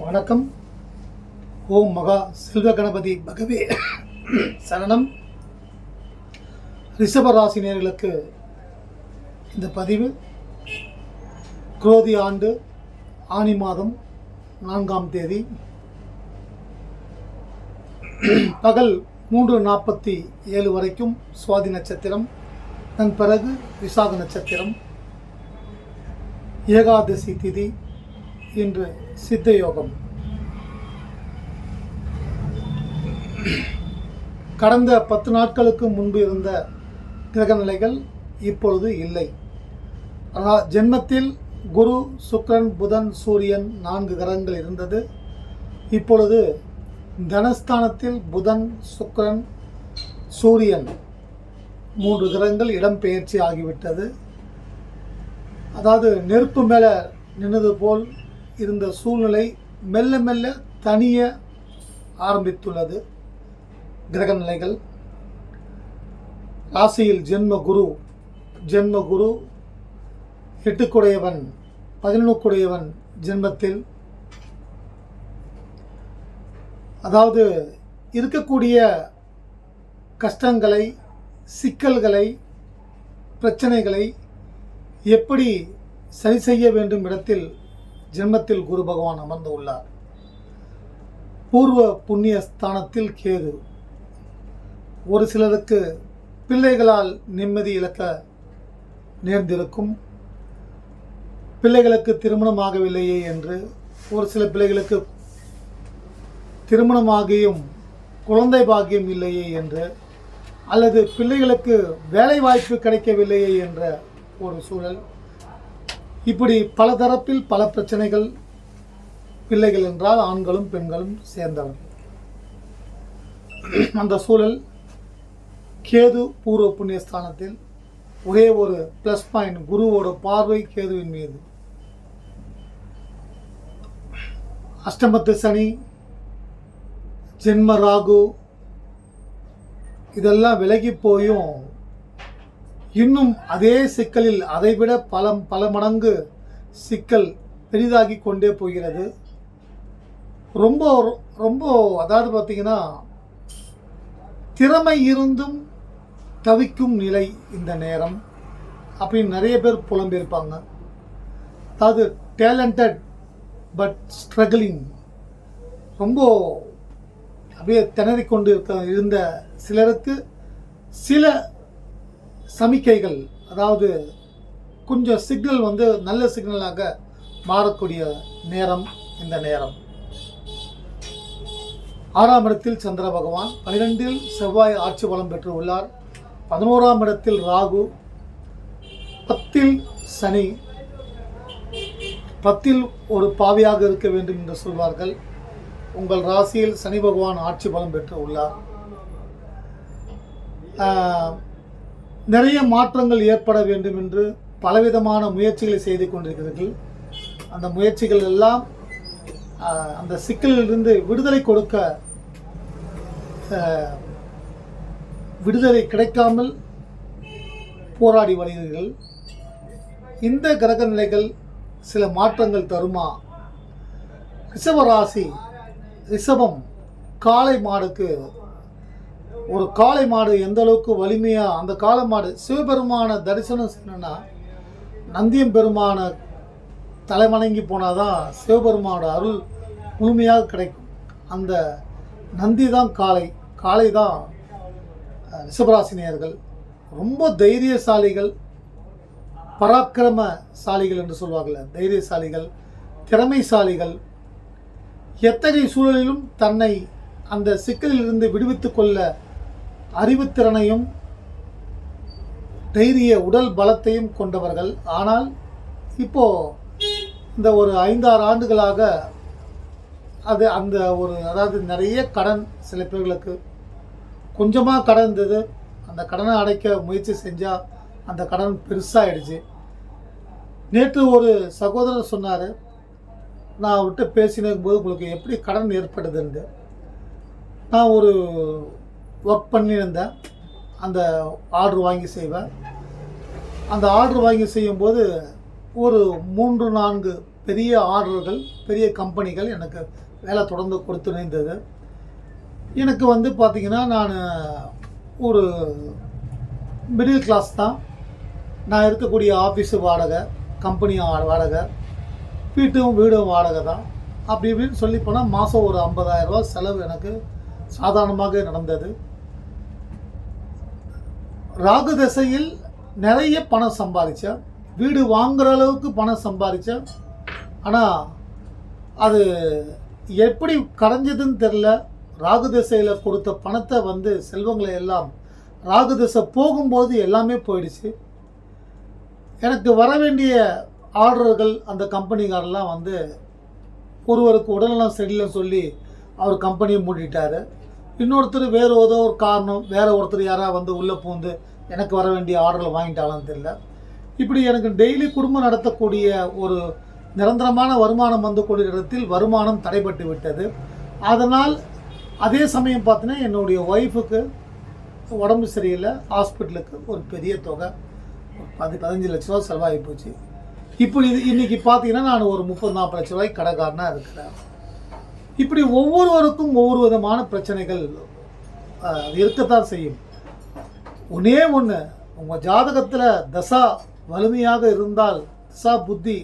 வணக்கம். ஓம் மகா செல்வ கணபதி பகவே. சரணம். ரிஷப இந்த பதிவு. குரோதி ஆண்டு ஆனி மாதம் நான்காம் தேதி. பகல் மூன்று நாற்பத்தி ஏழு வரைக்கும் சுவாதி நட்சத்திரம். அதன் பிறகு விசாக நட்சத்திரம். ஏகாதசி திதி இன்று சித்த யோகம் கடந்த பத்து நாட்களுக்கு முன்பு இருந்த கிரக நிலைகள் இப்பொழுது இல்லை. ஆனால் ஜென்மத்தில் குரு சுக்ரன் புதன் சூரியன் நான்கு கிரகங்கள் இருந்தது. இப்பொழுது தனஸ்தானத்தில் புதன் சுக்ரன் சூரியன் மூன்று கிரகங்கள் இடம்பெயர்ச்சி ஆகிவிட்டது. அதாவது நெருப்பு மேலே நின்னது போல் இருந்த சூழ்நிலை மெல்ல மெல்ல தனிய ஆரம்பித்துள்ளது. கிரக நிலைகள். ராசியில் ஜென்ம குரு ஜென்ம குரு எட்டுக்குடையவன் பதினொன்றுக்குடையவன் ஜென்மத்தில். அதாவது இருக்கக்கூடிய கஷ்டங்களை சிக்கல்களை பிரச்சனைகளை எப்படி சரி செய்ய வேண்டும் இடத்தில் ஜென்மத்தில் குரு பகவான் அமர்ந்து உள்ளார். பூர்வ புண்ணிய ஸ்தானத்தில் கேது. ஒரு சிலருக்கு பிள்ளைகளால் நிம்மதி இழக்க நேர்ந்திருக்கும். பிள்ளைகளுக்கு திருமணம் ஆகவில்லையே என்று ஒரு சில பிள்ளைகளுக்கு திருமணமாகியும் குழந்தை பாக்கியம் இல்லையே என்று அல்லது பிள்ளைகளுக்கு வேலை வாய்ப்பு கிடைக்கவில்லையே என்ற ஒரு சூழல் இப்படி பல தரப்பில் பல பிரச்சனைகள் பிள்ளைகள் என்றால் ஆண்களும் பெண்களும் சேர்ந்தவர்கள். அந்த சூழல் கேது பூர்வ புண்ணியஸ்தானத்தில் ஒரே ஒரு ப்ளஸ் பாயிண்ட் குருவோட பார்வை கேதுவின் மீது. அஷ்டமத்து சனி ஜென்ம ராகு இதெல்லாம் விலகி போயும் இன்னும் அதே சிக்கலில் அதைவிட பல பல மடங்கு சிக்கல் பெரிதாகி கொண்டே போகிறது. ரொம்ப ரொம்ப அதாவது பார்த்தீங்கன்னா திறமை இருந்தும் தவிக்கும் நிலை இந்த நேரம். அப்படின்னு நிறைய பேர் புலம்பியிருப்பாங்க. அதாவது டேலண்டட் பட் ஸ்ட்ரகிளிங் ரொம்ப அப்படியே திணறிக்கொண்டு இருக்க இருந்த சிலருக்கு சில சமிக்கைகள் அதாவது கொஞ்சம் சிக்னல் வந்து நல்ல சிக்னலாக மாறக்கூடிய நேரம் இந்த நேரம். ஆறாம் இடத்தில் சந்திர பகவான் பனிரெண்டில் செவ்வாய் ஆட்சி பலம் பெற்று உள்ளார். பதினோராம் இடத்தில் ராகு பத்தில் சனி. பத்தில் ஒரு பாவியாக இருக்க வேண்டும் என்று சொல்வார்கள். உங்கள் ராசியில் சனி பகவான் ஆட்சி பலம் பெற்று உள்ளார். நிறைய மாற்றங்கள் ஏற்பட வேண்டும் என்று பலவிதமான முயற்சிகளை செய்து கொண்டிருக்கிறீர்கள். அந்த முயற்சிகள் எல்லாம் அந்த சிக்கலிலிருந்து விடுதலை கொடுக்க விடுதலை கிடைக்காமல் போராடி வருகிறீர்கள். இந்த கிரக நிலைகள் சில மாற்றங்கள் தருமா? ரிஷபராசி ரிஷபம் காளை மாடுக்கு ஒரு காளை மாடு எந்த அளவுக்கு வலிமையாக அந்த காளை மாடு சிவபெருமான தரிசனம் செய்யணும்னா நந்தியம் பெருமானை தலைவணங்கி போனால் தான் சிவபெருமானோட அருள் முழுமையாக கிடைக்கும். அந்த நந்தி தான் காளை. காளை தான் ரிஷபராசினியர்கள். ரொம்ப தைரியசாலிகள் பராக்கிரமசாலிகள் என்று சொல்வார்கள் தைரியசாலிகள் திறமைசாலிகள். எத்தகைய சூழலிலும் தன்னை அந்த சிக்கலிலிருந்து விடுவித்து கொள்ள அறிவுத்திறனையும் தைரிய உடல் பலத்தையும் கொண்டவர்கள். ஆனால் இப்போ இந்த ஒரு ஐந்தாறு ஆண்டுகளாக அது அந்த ஒரு அதாவது நிறைய கடன் சில பேர்களுக்கு கொஞ்சமாக கடன் இருந்தது. அந்த கடனை அடைக்க முயற்சி செஞ்சால் அந்த கடன் பெருசாகிடுச்சு நேற்று ஒரு சகோதரர் சொன்னார் நான் அவர்கிட்ட பேசினது போது உங்களுக்கு எப்படி கடன் ஏற்படுதுன்னு நான் ஒரு ஒர்க் பண்ணியிருந்தேன் அந்த ஆர்டர் வாங்கி செய்வேன் அந்த ஆர்டர் வாங்கி செய்யும்போது ஒரு மூன்று நான்கு பெரிய ஆர்டர்கள் பெரிய கம்பெனிகள் எனக்கு வேலை தொடர்ந்து கொடுத்து நினைந்தது எனக்கு வந்து பார்த்திங்கன்னா நான் ஒரு மிடில் கிளாஸ் தான். நான் இருக்கக்கூடிய ஆஃபீஸு வாடகை கம்பெனி வா- வாடகை வீட்டும் வீடும் வாடகை தான். அப்படி இப்படின்னு சொல்லி போனால் மாதம் ஒரு ஐம்பதாயிரரூபா செலவு எனக்கு சாதாரணமாக நடந்தது. ராகு திசையில் நிறைய பணம் சம்பாதிச்சேன் வீடு வாங்குற அளவுக்கு பணம் சம்பாதிச்சேன் ஆனால் அது எப்படி கரைஞ்சதுன்னு தெரில ராகு திசையில் கொடுத்த பணத்தை வந்து செல்வங்களை எல்லாம் ராகு திசை போகும்போது எல்லாமே போயிடுச்சு. எனக்கு வர வேண்டிய ஆர்டர்கள் அந்த கம்பெனிக்காரெல்லாம் வந்து ஒருவருக்கு உடல்நலம் சரியில்லைன்னு சொல்லி அவர் கம்பெனியை மூடிட்டார். இன்னொருத்தர் வேறு ஏதோ ஒரு காரணம் வேறு ஒருத்தர் யாராவது வந்து உள்ளே பூந்து எனக்கு வர வேண்டிய ஆர்டர்களை வாங்கிட்டாலான்னு தெரியல. இப்படி எனக்கு டெய்லி குடும்பம் நடத்தக்கூடிய ஒரு நிரந்தரமான வருமானம் வந்து கொண்டிருக்கிற இடத்தில் வருமானம் தடைபட்டு விட்டது. அதனால் அதே சமயம் பார்த்தீங்கன்னா என்னுடைய ஒய்ஃபுக்கு உடம்பு சரியில்லை ஹாஸ்பிட்டலுக்கு ஒரு பெரிய தொகை பதி பதினஞ்சு லட்ச ரூபா செலவாகி போச்சு. இப்படி இது இன்னைக்கு பார்த்தீங்கன்னா நான் ஒரு முப்பது நாற்பது லட்ச ரூபாய்க்கு கடைக்காரனாக இருக்கிறேன். இப்படி ஒவ்வொருவருக்கும் ஒவ்வொரு விதமான பிரச்சனைகள் இருக்கத்தான் செய்யும். ஒன்றே ஒன்று உங்கள் ஜாதகத்தில் தசா வலிமையாக இருந்தால் தசா புத்தி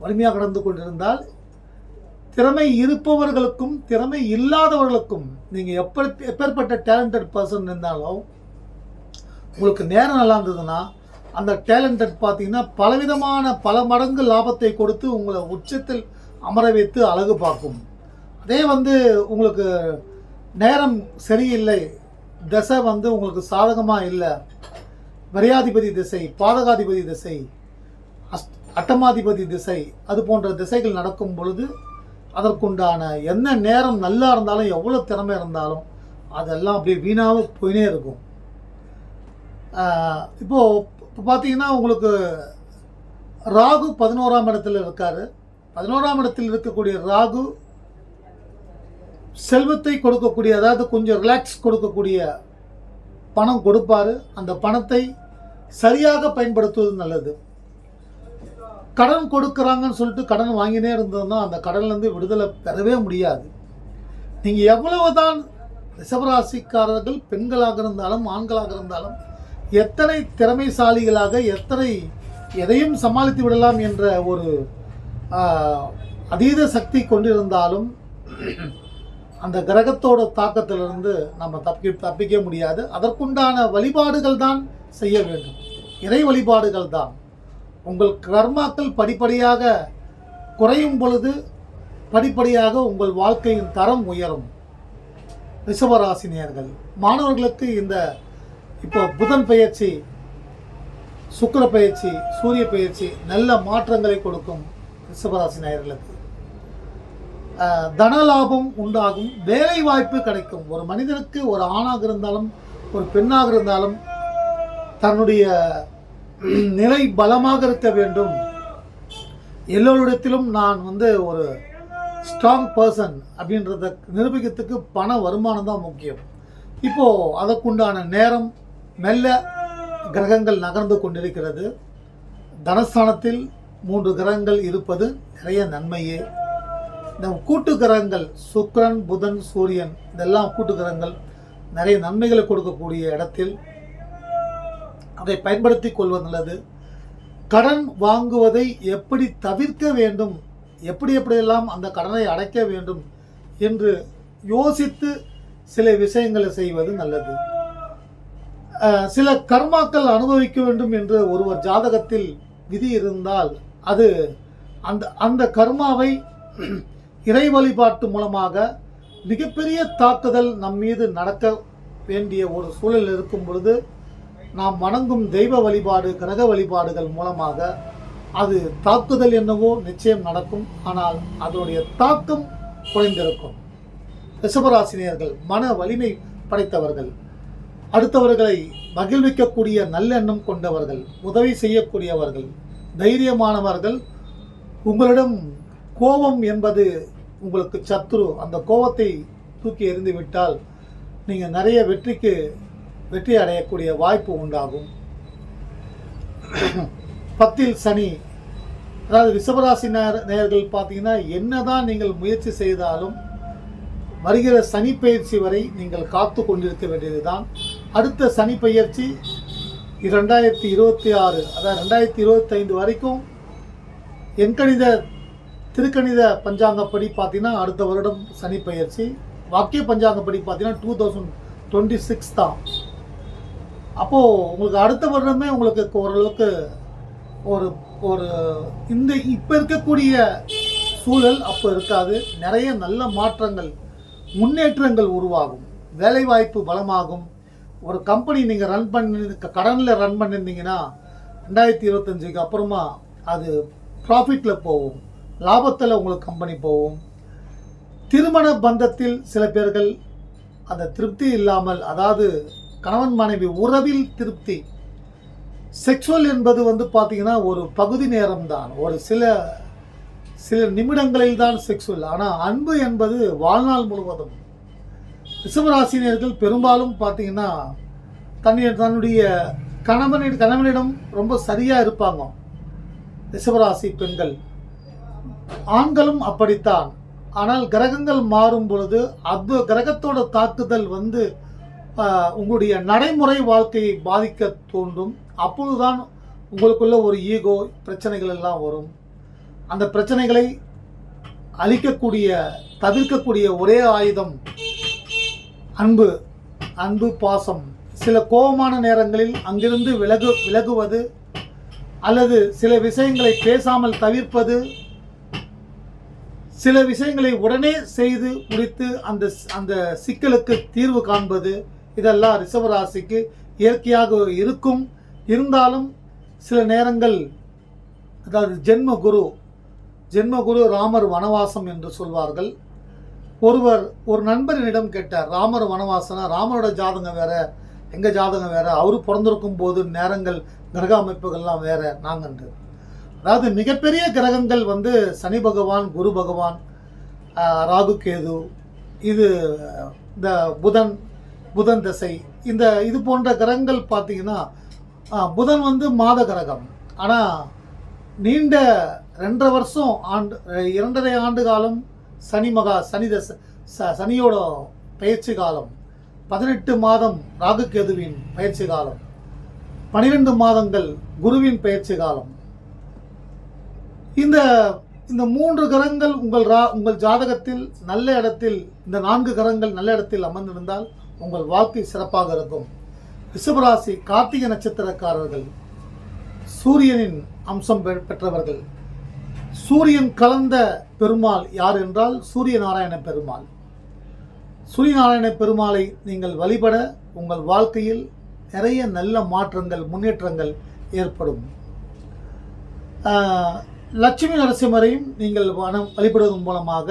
வலிமையாக கடந்து கொண்டிருந்தால் திறமை இருப்பவர்களுக்கும் திறமை இல்லாதவர்களுக்கும் நீங்கள் எப்படி எப்பேற்பட்ட டேலண்டட் பர்சன் இருந்தாலும் உங்களுக்கு நேரம் நல்லா இருந்ததுன்னா அந்த டேலண்டட் பார்த்தீங்கன்னா பலவிதமான பல மடங்கு லாபத்தை கொடுத்து உங்களை உச்சத்தில் அமர வைத்து அழகு பார்க்கும். அதே வந்து உங்களுக்கு நேரம் சரியில்லை திசை வந்து உங்களுக்கு சாதகமாக இல்லை. வரியாதிபதி திசை பாதகாதிபதி திசை அஸ் அட்டமாதிபதி திசை அது போன்ற திசைகள் நடக்கும் பொழுது அதற்குண்டான என்ன நேரம் நல்லா இருந்தாலும் எவ்வளோ திறமை இருந்தாலும் அதெல்லாம் அப்படியே வீணாக போயினே இருக்கும். இப்போது இப்போ பார்த்தீங்கன்னா உங்களுக்கு ராகு பதினோராம் இடத்துல இருக்கார். பதினோராம் இடத்தில் இருக்கக்கூடிய ராகு செல்வத்தை கொடுக்கக்கூடிய அதாவது கொஞ்சம் ரிலாக்ஸ் கொடுக்கக்கூடிய பணம் கொடுப்பாரு. அந்த பணத்தை சரியாக பயன்படுத்துவது நல்லது. கடன் கொடுக்குறாங்கன்னு சொல்லிட்டு கடன் வாங்கினே இருந்ததுன்னா அந்த கடன்லேருந்து விடுதலை பெறவே முடியாது. நீங்கள் எவ்வளவுதான் ரிஷபராசிக்காரர்கள் பெண்களாக இருந்தாலும் ஆண்களாக இருந்தாலும் எத்தனை திறமைசாலிகளாக எத்தனை எதையும் சமாளித்து விடலாம் என்ற ஒரு அதீத சக்தி கொண்டிருந்தாலும் அந்த கிரகத்தோட தாக்கத்திலிருந்து நம்ம தப்பி தப்பிக்க முடியாது. அதற்குண்டான வழிபாடுகள் தான் செய்ய வேண்டும். இறை வழிபாடுகள் தான் உங்கள் கர்மாக்கள் படிப்படியாக குறையும் பொழுது படிப்படியாக உங்கள் வாழ்க்கையின் தரம் உயரும். ரிஷபராசினியர்கள் மாணவர்களுக்கு இந்த இப்போ புதன் பயிற்சி சுக்கிர பயிற்சி சூரிய பயிற்சி நல்ல மாற்றங்களை கொடுக்கும் ரிஷபராசி நேயர்களுக்கு தனலாபம் தன லாபம் உண்டாகும் வேலை வாய்ப்பு கிடைக்கும். ஒரு மனிதனுக்கு ஒரு ஆணாக இருந்தாலும் ஒரு பெண்ணாக இருந்தாலும் தன்னுடைய நிலை பலமாக இருக்க வேண்டும். எல்லோரிடத்திலும் நான் வந்து ஒரு ஸ்ட்ராங் பர்சன் அப்படின்றத நிரூபிக்கிறதுக்கு பண வருமானம் தான் முக்கியம். இப்போது அதற்குண்டான நேரம் மெல்ல கிரகங்கள் நகர்ந்து கொண்டிருக்கிறது. தனஸ்தானத்தில் மூன்று கிரகங்கள் இருப்பது நிறைய நன்மையே. இந்த கூட்டு கிரகங்கள் சுக்ரன் புதன் சூரியன் இதெல்லாம் கூட்டு கிரகங்கள் நிறைய நன்மைகளை கொடுக்கக்கூடிய இடத்தில் அதை பயன்படுத்தி கொள்வது நல்லது. கடன் வாங்குவதை எப்படி தவிர்க்க வேண்டும்? எப்படி எப்படியெல்லாம் அந்த கடனை அடைக்க வேண்டும்? என்று யோசித்து சில விஷயங்களை செய்வது நல்லது. சில கர்மாக்கள் அனுபவிக்க வேண்டும் என்று ஒருவர் ஜாதகத்தில் விதி இருந்தால் அது அந்த அந்த கர்மாவை இறை வழிபாட்டு மூலமாக மிகப்பெரிய தாக்குதல் நம் மீது நடக்க வேண்டிய ஒரு சூழல் இருக்கும் பொழுது நாம் வணங்கும் தெய்வ வழிபாடு கிரக வழிபாடுகள் மூலமாக அது தாக்குதல் என்னவோ நிச்சயம் நடக்கும். ஆனால் அதனுடைய தாக்கம் குறைந்திருக்கும். ரிஷபராசினியர்கள் மன வலிமை படைத்தவர்கள் அடுத்தவர்களை மகிழ்விக்கக்கூடிய நல்லெண்ணம் கொண்டவர்கள் உதவி செய்யக்கூடியவர்கள் தைரியமானவர்கள் உங்களிடம் கோபம் என்பது உங்களுக்கு சத்ரு அந்த கோபத்தை தூக்கி எறிந்து விட்டால் நீங்கள் நிறைய வெற்றிக்கு வெற்றி அடையக்கூடிய வாய்ப்பு உண்டாகும். பத்தில் சனி அதாவது ரிஷபராசி நேர நேயர்கள் பார்த்தீங்கன்னா என்னதான் நீங்கள் முயற்சி செய்தாலும் வருகிற சனி பயிற்சி வரை நீங்கள் காத்து கொண்டிருக்க வேண்டியதுதான். அடுத்த சனி பயிற்சி இரண்டாயிரத்தி இருபத்தி ஆறு அதாவது ரெண்டாயிரத்தி இருபத்தைந்து வரைக்கும் எண்கணித திருக்கணித பஞ்சாங்கப்படி பார்த்தீங்கன்னா அடுத்த வருடம் சனி பயிற்சி. வாக்கிய பஞ்சாங்கப்படி பார்த்தீங்கன்னா டூ தௌசண்ட் டுவெண்ட்டி சிக்ஸ் தான். அப்போது உங்களுக்கு அடுத்த வருடமே உங்களுக்கு ஓரளவுக்கு ஒரு ஒரு இந்த இப்போ இருக்கக்கூடிய சூழல் அப்போ இருக்காது. நிறைய நல்ல மாற்றங்கள் முன்னேற்றங்கள் உருவாகும். வேலைவாய்ப்பு பலமாகும். ஒரு கம்பெனி நீங்கள் ரன் பண்ணி கடனில் ரன் பண்ணியிருந்தீங்கன்னா ரெண்டாயிரத்தி இருபத்தஞ்சுக்கு அப்புறமா அது ப்ராஃபிட்டில் போகும். லாபத்தில் உங்களுக்கு கம்பெனி போகும். திருமண பந்தத்தில் சில பேர்கள் அந்த திருப்தி இல்லாமல் அதாவது கணவன் மனைவி உறவில் திருப்தி. செக்ஷுவல் என்பது வந்து பார்த்திங்கன்னா ஒரு பகுதி நேரம்தான். ஒரு சில சில நிமிடங்களில் தான் செக்ஷுவல் ஆனால் அன்பு என்பது வாழ்நாள் முழுவதும். ரிசவராசினியர்கள் பெரும்பாலும் பார்த்தீங்கன்னா தன்னுடைய தன்னுடைய கணவனின் கணவனிடம் ரொம்ப சரியாக இருப்பாங்க. ரிசவராசி பெண்கள். ஆண்களும் அப்படித்தான். ஆனால் கிரகங்கள் மாறும் பொழுது அது கிரகத்தோட தாக்குதல் வந்து உங்களுடைய நடைமுறை வாழ்க்கையை பாதிக்க தோன்றும். அப்பொழுதுதான் உங்களுக்குள்ள ஒரு ஈகோ பிரச்சனைகள் எல்லாம் வரும். அந்த பிரச்சனைகளை அழிக்கக்கூடிய தவிர்க்கக்கூடிய ஒரே ஆயுதம் அன்பு அன்பு பாசம். சில கோபமான நேரங்களில் அங்கிருந்து விலகு விலகுவது அல்லது சில விஷயங்களை பேசாமல் தவிர்ப்பது சில விஷயங்களை உடனே செய்து முடித்து அந்த அந்த சிக்கலுக்கு தீர்வு காண்பது இதெல்லாம் ரிஷபராசிக்கு இயற்கையாக இருக்கும். இருந்தாலும் சில நேரங்கள் அதாவது ஜென்ம குரு ஜென்ம குரு ராமர் வனவாசம் என்று சொல்வார்கள். ஒருவர் ஒரு நண்பரிடம் கேட்டார் ராமர் வனவாசனா ராமரோட ஜாதகம் வேற எங்கள் ஜாதகம் வேற? அவரு பிறந்திருக்கும் போது நேரங்கள் கிரக அமைப்புகள்லாம் வேற நாங்கன்று. அதாவது மிகப்பெரிய கிரகங்கள் வந்து சனி பகவான் குரு பகவான் ராகு கேது இது இந்த புதன் புதன் திசை இந்த இது போன்ற கிரகங்கள் பார்த்தீங்கன்னா புதன் வந்து மாத கிரகம். ஆனால் நீண்ட ரெண்டரை வருஷம் ஆண்டு இரண்டரை ஆண்டு காலம் சனி மகா சனி தச ச- சனியோட பயிற்சி காலம். பதினெட்டு மாதம் ராகு கேதுவின் பயிற்சி காலம். பனிரெண்டு மாதங்கள் குருவின் பயிற்சி காலம். இந்த இந்த மூன்று கரங்கள் உங்கள் ரா உங்கள் ஜாதகத்தில் நல்ல இடத்தில் இந்த நான்கு கரங்கள் நல்ல இடத்தில் அமர்ந்திருந்தால் உங்கள் வாழ்க்கை சிறப்பாக இருக்கும். ரிஷபராசி கார்த்திகை நட்சத்திரக்காரர்கள் சூரியனின் அம்சம் பெ- பெற்றவர்கள். சூரியன் கலந்த பெருமாள் யார் என்றால் சூரிய நாராயண பெருமாள். சூரிய நாராயண பெருமாளை நீங்கள் வழிபட உங்கள் வாழ்க்கையில் நிறைய நல்ல மாற்றங்கள் முன்னேற்றங்கள் ஏற்படும். லட்சுமி நரசிம்மரையும் நீங்கள் வனம் வழிபடுவதன் மூலமாக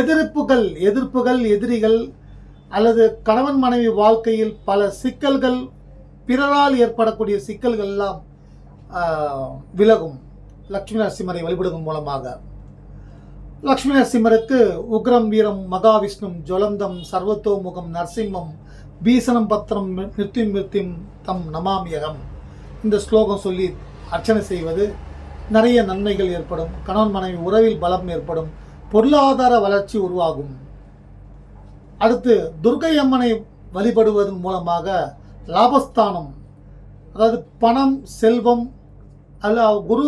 எதிர்ப்புகள் எதிர்ப்புகள் எதிரிகள் அல்லது கணவன் மனைவி வாழ்க்கையில் பல சிக்கல்கள் பிறரால் ஏற்படக்கூடிய சிக்கல்கள் எல்லாம் விலகும். லட்சுமி நரசிம்மரை வழிபடுவதன் மூலமாக. லக்ஷ்மி நரசிம்மருக்கு உக்ரம் வீரம் மகாவிஷ்ணும் ஜொலந்தம் சர்வத்தோமுகம் நரசிம்மம் பீசனம் பத்திரம் மிருத்யும் மிருத்யும் தம் நமாமியகம். இந்த ஸ்லோகம் சொல்லி அர்ச்சனை செய்வது நிறைய நன்மைகள் ஏற்படும். கணவன் மனைவி உறவில் பலம் ஏற்படும். பொருளாதார வளர்ச்சி உருவாகும். அடுத்து துர்க்கை அம்மனை வழிபடுவதன் மூலமாக லாபஸ்தானம் அதாவது பணம் செல்வம் அல்ல குரு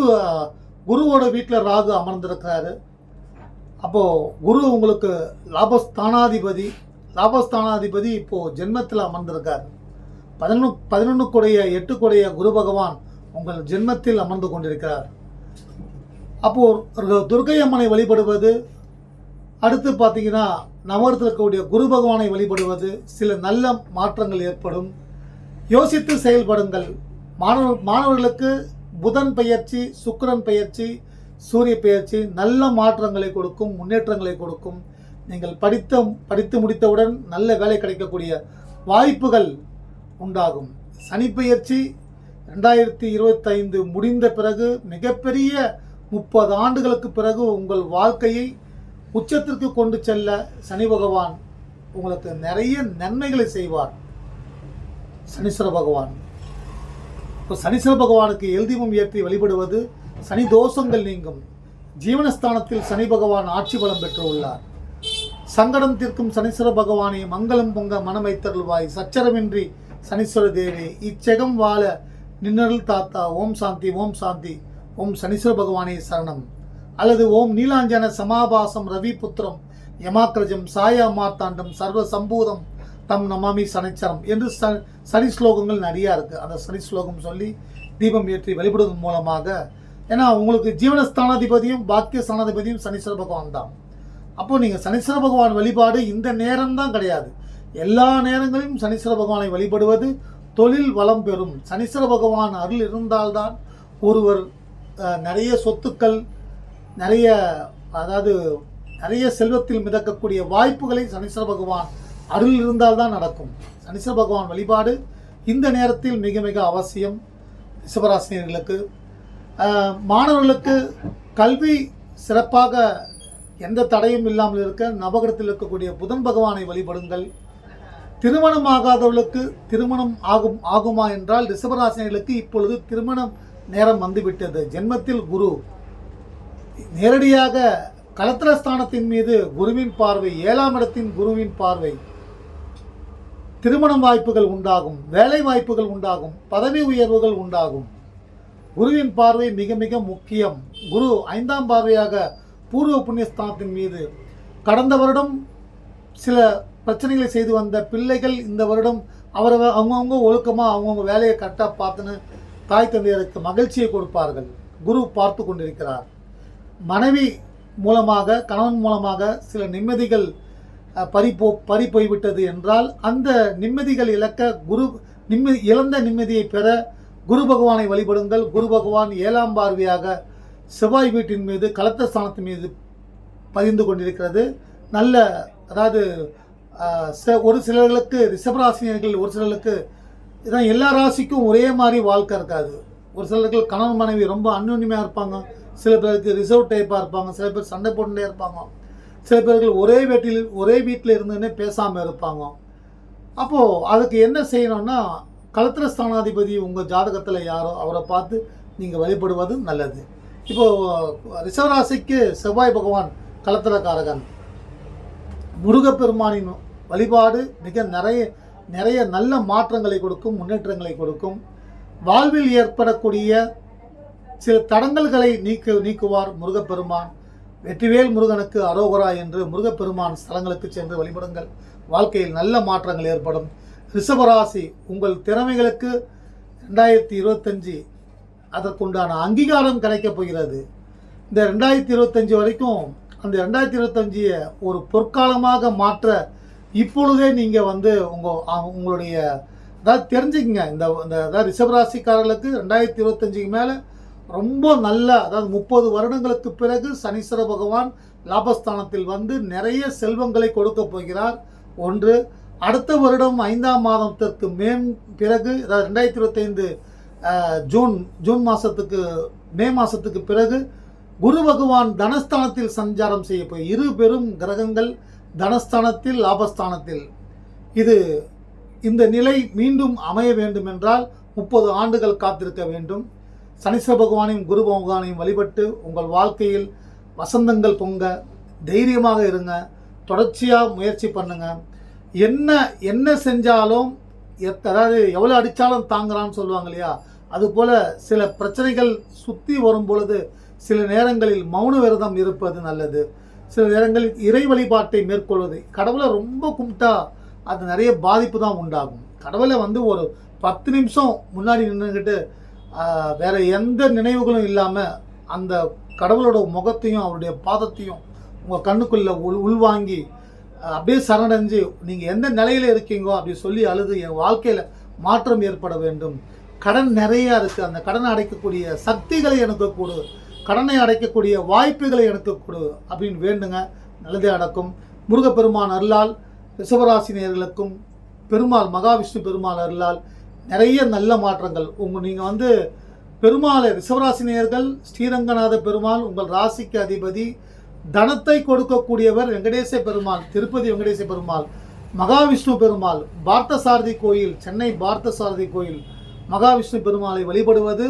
குருவோட வீட்டில் ராகு அமர்ந்திருக்கிறாரு. அப்போது குரு உங்களுக்கு லாபஸ்தானாதிபதி லாபஸ்தானாதிபதி இப்போது ஜென்மத்தில் அமர்ந்திருக்கார். பதினொன்று பதினொன்றுக்குடைய எட்டுக்குடைய குரு பகவான் உங்கள் ஜென்மத்தில் அமர்ந்து கொண்டிருக்கிறார். அப்போது துர்கை அம்மனை வழிபடுவது அடுத்து பார்த்தீங்கன்னா நவரத்தில் இருக்கக்கூடிய குரு பகவானை வழிபடுவது சில நல்ல மாற்றங்கள் ஏற்படும். யோசித்து செயல்படுங்கள். மாணவ மாணவர்களுக்கு புதன் பயிற்சி சுக்கரன் பயிற்சி சூரிய பயிற்சி நல்ல மாற்றங்களை கொடுக்கும் முன்னேற்றங்களை கொடுக்கும். நீங்கள் படித்த படித்து முடித்தவுடன் நல்ல வேலை கிடைக்கக்கூடிய வாய்ப்புகள் உண்டாகும். சனி பயிற்சி ரெண்டாயிரத்தி இருபத்தைந்து முடிந்த பிறகு மிகப்பெரிய முப்பது ஆண்டுகளுக்கு பிறகு உங்கள் வாழ்க்கையை உச்சத்திற்கு கொண்டு செல்ல சனி பகவான் உங்களுக்கு நிறைய நன்மைகளை செய்வார். சனீஸ்வர பகவான். இப்போ சனீஸ்வர பகவானுக்கு எல்தீபம் ஏற்றி வழிபடுவது சனி தோஷங்கள் நீங்கும். ஜீவனஸ்தானத்தில் சனி பகவான் ஆட்சி பலம் பெற்றுள்ளார். சங்கடம் தீர்க்கும் சனீஸ்வர பகவானை மங்களம் பொங்க மனமைத்தருள்வாய் சச்சரமின்றி சனீஸ்வர தேவி இச்செகம் வாழ நின்னருள் தாத்தா ஓம் சாந்தி ஓம் சாந்தி ஓம் சனீஸ்வர பகவானே சரணம். அல்லது ஓம் நீலாஞ்சன சமாபாசம் ரவி புத்திரம் யமாக்கிரஜம் சாயா மார்த்தாண்டம் சர்வ சம்பூதம் தம் நமாமி சனிச்சரம் என்று ச சனி ஸ்லோகங்கள் நிறையா இருக்குது அந்த சனி ஸ்லோகம் சொல்லி தீபம் ஏற்றி வழிபடுவதன் மூலமாக ஏன்னா உங்களுக்கு ஜீவனஸ்தானாதிபதியும் பாக்கிய ஸ்தானாதிபதியும் சனீஸ்வர பகவான் தான். அப்போது நீங்கள் சனீஸ்வர பகவான் வழிபாடு இந்த நேரம் தான் கிடையாது. எல்லா நேரங்களிலும் சனீஸ்வர பகவானை வழிபடுவது தொழில் வளம் பெறும். சனீஸ்வர பகவான் அருள் இருந்தால்தான் ஒருவர் நிறைய சொத்துக்கள் நிறைய அதாவது நிறைய செல்வத்தில் மிதக்கக்கூடிய வாய்ப்புகளை சனீஸ்வர பகவான் அருள் இருந்தால்தான் நடக்கும். சனீஸ்வர பகவான் வழிபாடு இந்த நேரத்தில் மிக மிக அவசியம் சிவராசினியர்களுக்கு மாணவர்களுக்கு கல்வி சிறப்பாக எந்த தடையும் இல்லாமல் இருக்க நவகிரத்தில் இருக்கக்கூடிய புதன் பகவானை வழிபடுங்கள். திருமணம் ஆகாதவர்களுக்கு திருமணம் ஆகும் ஆகுமா என்றால் ரிஷபராசினிகளுக்கு இப்பொழுது திருமணம் நேரம் வந்துவிட்டது. ஜென்மத்தில் குரு. நேரடியாக கலத்திரஸ்தானத்தின் மீது குருவின் பார்வை ஏழாம் இடத்தின் குருவின் பார்வை. திருமணம் வாய்ப்புகள் உண்டாகும் வேலை வாய்ப்புகள் உண்டாகும் பதவி உயர்வுகள் உண்டாகும். குருவின் பார்வை மிக மிக முக்கியம். குரு ஐந்தாம் பார்வையாக பூர்வ புண்ணியஸ்தானத்தின் மீது கடந்த வருடம் சில பிரச்சனைகளை செய்து வந்த பிள்ளைகள் இந்த வருடம் அவரை அவங்கவுங்க ஒழுக்கமாக அவங்கவுங்க வேலையை கரெக்டாக பார்த்துன்னு தாய் தந்தையருக்கு மகிழ்ச்சியை கொடுப்பார்கள். குரு பார்த்து கொண்டிருக்கிறார். மனைவி மூலமாக கணவன் மூலமாக சில நிம்மதிகள் பறிப்போ பறி போய்விட்டது என்றால் அந்த நிம்மதிகள் இழக்க குரு நிம்மதி இழந்த நிம்மதியை பெற குரு பகவானை வழிபடுங்கள். குரு பகவான் ஏழாம் பார்வையாக செவ்வாய் வீட்டின் மீது கலத்த ஸ்தானத்தின் மீது பதிந்து கொண்டிருக்கிறது. நல்ல அதாவது ஒரு சிலர்களுக்கு ரிஷபராசினியர்கள் ஒரு சிலருக்கு இதான் எல்லா ராசிக்கும் ஒரே மாதிரி வாழ்க்கை இருக்காது. ஒரு சிலருக்கு கணவன் மனைவி ரொம்ப அந்யோன்யமாக இருப்பாங்க. சில பேருக்கு ரிசர்வ் டைப்பாக இருப்பாங்க. சில பேர் சண்டை போட்டுட்டே இருப்பாங்க. சில பேர்கள் ஒரே வீட்டில் ஒரே வீட்டில் இருந்துன்னே பேசாமல் இருப்பாங்க. அப்போது அதுக்கு என்ன செய்யணும்னா களத்திர ஸ்தானாதிபதி உங்கள் ஜாதகத்தில் யாரோ அவரை பார்த்து நீங்கள் வழிபடுவது நல்லது. இப்போது ரிஷவராசிக்கு செவ்வாய் பகவான் களத்திரக்காரகன் முருகப்பெருமானின் வழிபாடு மிக நிறைய நிறைய நல்ல மாற்றங்களை கொடுக்கும் முன்னேற்றங்களை கொடுக்கும். வாழ்வில் ஏற்படக்கூடிய சில தடங்கல்களை நீக்க நீக்குவார் முருகப்பெருமான். வெற்றிவேல் முருகனுக்கு அரோகரா என்று முருகப்பெருமான் ஸ்தலங்களுக்கு சென்று வழிபடுங்கள். வாழ்க்கையில் நல்ல மாற்றங்கள் ஏற்படும். ரிஷபராசி உங்கள் திறமைகளுக்கு ரெண்டாயிரத்தி இருபத்தஞ்சி அதற்குண்டான அங்கீகாரம் கிடைக்கப் போகிறது. இந்த ரெண்டாயிரத்தி இருபத்தஞ்சி வரைக்கும் அந்த ரெண்டாயிரத்தி இருபத்தஞ்சியை ஒரு பொற்காலமாக மாற்ற இப்பொழுதே நீங்கள் வந்து உங்கள் உங்களுடைய அதாவது தெரிஞ்சுக்கங்க இந்த இந்த அதாவது ரிஷபராசிக்காரர்களுக்கு ரெண்டாயிரத்தி இருபத்தஞ்சுக்கு மேலே ரொம்ப நல்ல அதாவது முப்பது வருடங்களுக்கு பிறகு சனீஸ்வர பகவான் லாபஸ்தானத்தில் வந்து நிறைய செல்வங்களை கொடுக்க போகிறார். ஒன்று அடுத்த வருடம் ஐந்தாம் மாதத்திற்கு மேம் பிறகு அதாவது ரெண்டாயிரத்தி இருபத்தைந்து ஜூன் ஜூன் மாதத்துக்கு மே மாதத்துக்கு பிறகு குரு பகவான் தனஸ்தானத்தில் சஞ்சாரம் செய்ய போய் இரு பெரும் கிரகங்கள் தனஸ்தானத்தில் லாபஸ்தானத்தில். இது இந்த நிலை மீண்டும் அமைய வேண்டும் என்றால் முப்பது ஆண்டுகள் காத்திருக்க வேண்டும். சனீஸ்வர பகவானையும் குரு பகவானையும் வழிபட்டு உங்கள் வாழ்க்கையில் வசந்தங்கள் பொங்க தைரியமாக இருங்க தொடர்ச்சியாக முயற்சி பண்ணுங்க. என்ன என்ன செஞ்சாலும் எத்- அதாவது எவ்வளோ அடித்தாலும் தாங்குறான்னு சொல்லுவாங்க இல்லையா? அதுபோல் சில பிரச்சனைகள் சுற்றி வரும் பொழுது சில நேரங்களில் மௌன விரதம் இருப்பது நல்லது. சில நேரங்களில் இறை வழிபாட்டை மேற்கொள்வது கடவுளை ரொம்ப கும்பிட்டா அது நிறைய பாதிப்பு தான் உண்டாகும். கடவுளை வந்து ஒரு பத்து நிமிஷம் முன்னாடி நின்றுக்கிட்டு வேற எந்த நினைவுகளும் இல்லாமல் அந்த கடவுளோட முகத்தையும் அவருடைய பாதத்தையும் உங்கள் கண்ணுக்குள்ளே உள் உள்வாங்கி அப்படியே சரணடைஞ்சு நீங்கள் எந்த நிலையில் இருக்கீங்கோ அப்படி சொல்லி அழுது என் வாழ்க்கையில் மாற்றம் ஏற்பட வேண்டும். கடன் நிறையா இருக்குது அந்த கடனை அடைக்கக்கூடிய சக்திகளை எனக்கு கூடு. கடனை அடைக்கக்கூடிய வாய்ப்புகளை எனக்கு கொடு அப்படின்னு வேண்டுங்க. நல்லதே அடக்கும் முருகப்பெருமான் அருளால் ரிஷபராசினியர்களுக்கும் பெருமாள் மகாவிஷ்ணு பெருமாள் அருளால் நிறைய நல்ல மாற்றங்கள். உங்கள் நீங்கள் வந்து பெருமாளை ரிஷபராசினியர்கள் ஸ்ரீரங்கநாத பெருமாள் உங்கள் ராசிக்கு அதிபதி தனத்தை கொடுக்கக்கூடியவர் வெங்கடேச பெருமாள் திருப்பதி வெங்கடேச பெருமாள் மகாவிஷ்ணு பெருமாள் பார்த்தசாரதி கோயில் சென்னை பார்த்தசாரதி கோயில் மகாவிஷ்ணு பெருமாளை வழிபடுவது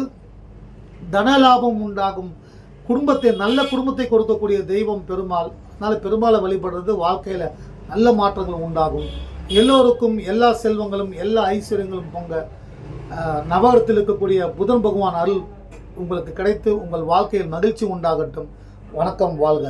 தன லாபம் உண்டாகும். குடும்பத்தை நல்ல குடும்பத்தை கொடுக்கக்கூடிய தெய்வம் பெருமாள். அதனால் பெருமாளை வழிபடுறது வாழ்க்கையில் நல்ல மாற்றங்கள் உண்டாகும். எல்லோருக்கும் எல்லா செல்வங்களும் எல்லா ஐஸ்வர்யங்களும் பொங்க. நவகரத்தில் இருக்கக்கூடிய புதன் பகவான் அருள் உங்களுக்கு கிடைத்து உங்கள் வாழ்க்கையில் மகிழ்ச்சி உண்டாகட்டும். வணக்கம் வாழ்க.